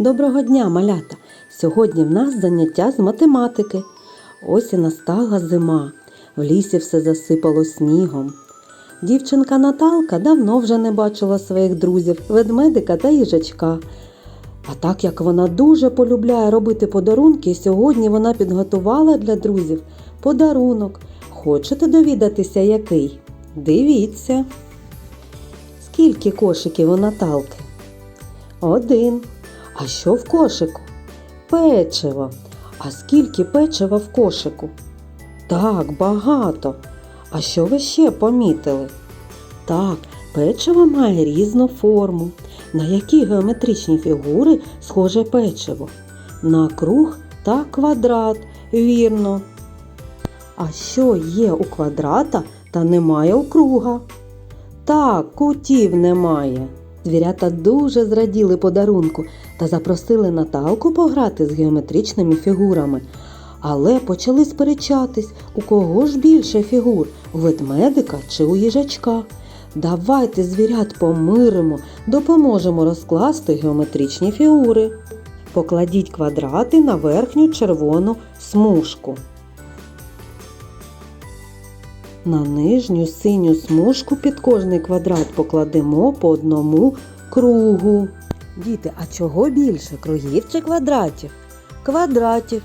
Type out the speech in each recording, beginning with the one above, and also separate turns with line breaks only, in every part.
Доброго дня, малята! Сьогодні в нас заняття з математики. Ось і настала зима. В лісі все засипало снігом. Дівчинка Наталка давно вже не бачила своїх друзів, ведмедика та їжачка. А так як вона дуже полюбляє робити подарунки, сьогодні вона підготувала для друзів подарунок. Хочете довідатися, який? Дивіться. Скільки кошиків у Наталки? Один. А що в кошику? Печиво. А скільки печива в кошику? Так, багато. А що ви ще помітили? Так, печиво має різну форму. На які геометричні фігури схоже печиво? На круг та квадрат, вірно. А що є у квадрата та немає у круга? Так, кутів немає. Звірята дуже зраділи подарунку та запросили Наталку пограти з геометричними фігурами. Але почали сперечатись, у кого ж більше фігур у ведмедика чи у їжачка. Давайте звірят помиримо, допоможемо розкласти геометричні фігури. Покладіть квадрати на верхню червону смужку. На нижню синю смужку під кожний квадрат покладемо по одному кругу. Діти, а чого більше кругів чи квадратів? Квадратів.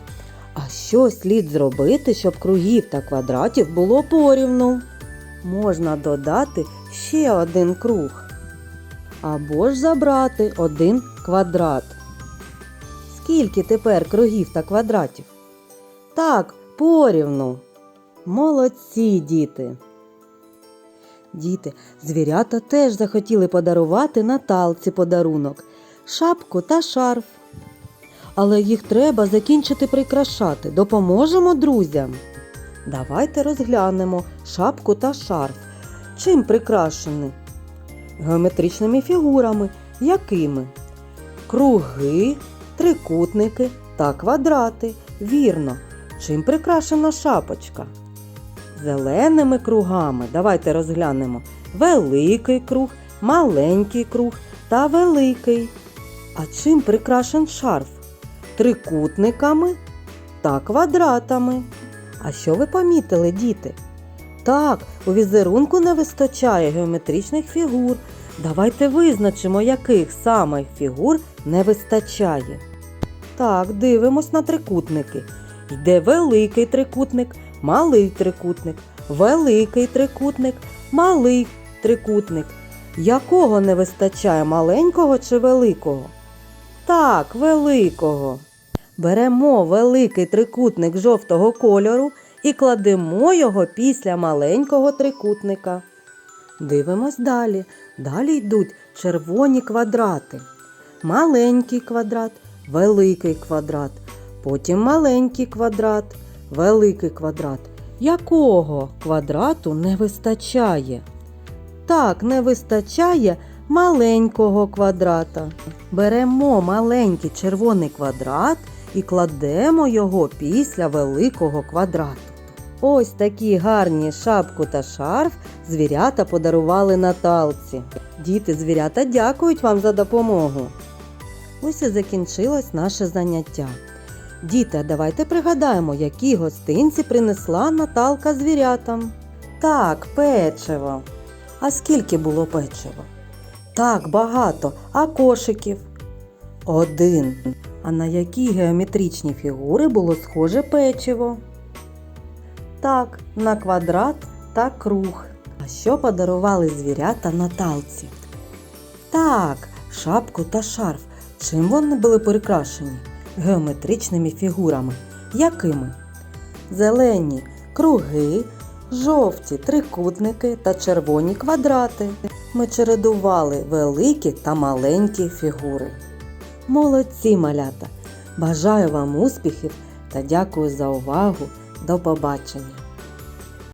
А що слід зробити, щоб кругів та квадратів було порівну? Можна додати ще один круг. Або ж забрати один квадрат. Скільки тепер кругів та квадратів? Так, порівну. Молодці, діти. Діти, звірята теж захотіли подарувати Наталці подарунок шапку та шарф. Але їх треба закінчити прикрашати. Допоможемо друзям. Давайте розглянемо шапку та шарф. Чим прикрашені? Геометричними фігурами. Якими? Круги, трикутники та квадрати. Вірно. Чим прикрашена шапочка? Зеленими кругами. Давайте розглянемо. Великий круг, маленький круг та великий. А чим прикрашен шарф? Трикутниками та квадратами. А що ви помітили, діти? Так, у візерунку не вистачає геометричних фігур. Давайте визначимо, яких саме фігур не вистачає. Так, дивимось на трикутники. Йде великий трикутник, малий трикутник, великий трикутник, малий трикутник. Якого не вистачає маленького чи великого? Так, великого. Беремо великий трикутник жовтого кольору і кладемо його після маленького трикутника. Дивимось далі. Далі йдуть червоні квадрати. Маленький квадрат, великий квадрат, потім маленький квадрат, великий квадрат. Якого квадрату не вистачає? Так, не вистачає маленького квадрата. Беремо маленький червоний квадрат і кладемо його після великого квадрату. Ось такі гарні шапку та шарф звірята подарували Наталці. Діти звірята дякують вам за допомогу. Ось і закінчилось наше заняття. Діти, давайте пригадаємо, які гостинці принесла Наталка звірятам. Так, печиво. А скільки було печива? Так, багато. А кошиків? Один. А на які геометричні фігури було схоже печиво? Так, на квадрат та круг. А що подарували звірята Наталці? Так, шапку та шарф. Чим вони були прикрашені? Геометричними фігурами. Якими? Зелені круги, жовті трикутники та червоні квадрати. Ми чередували великі та маленькі фігури. Молодці малята! Бажаю вам успіхів та дякую за увагу. До побачення!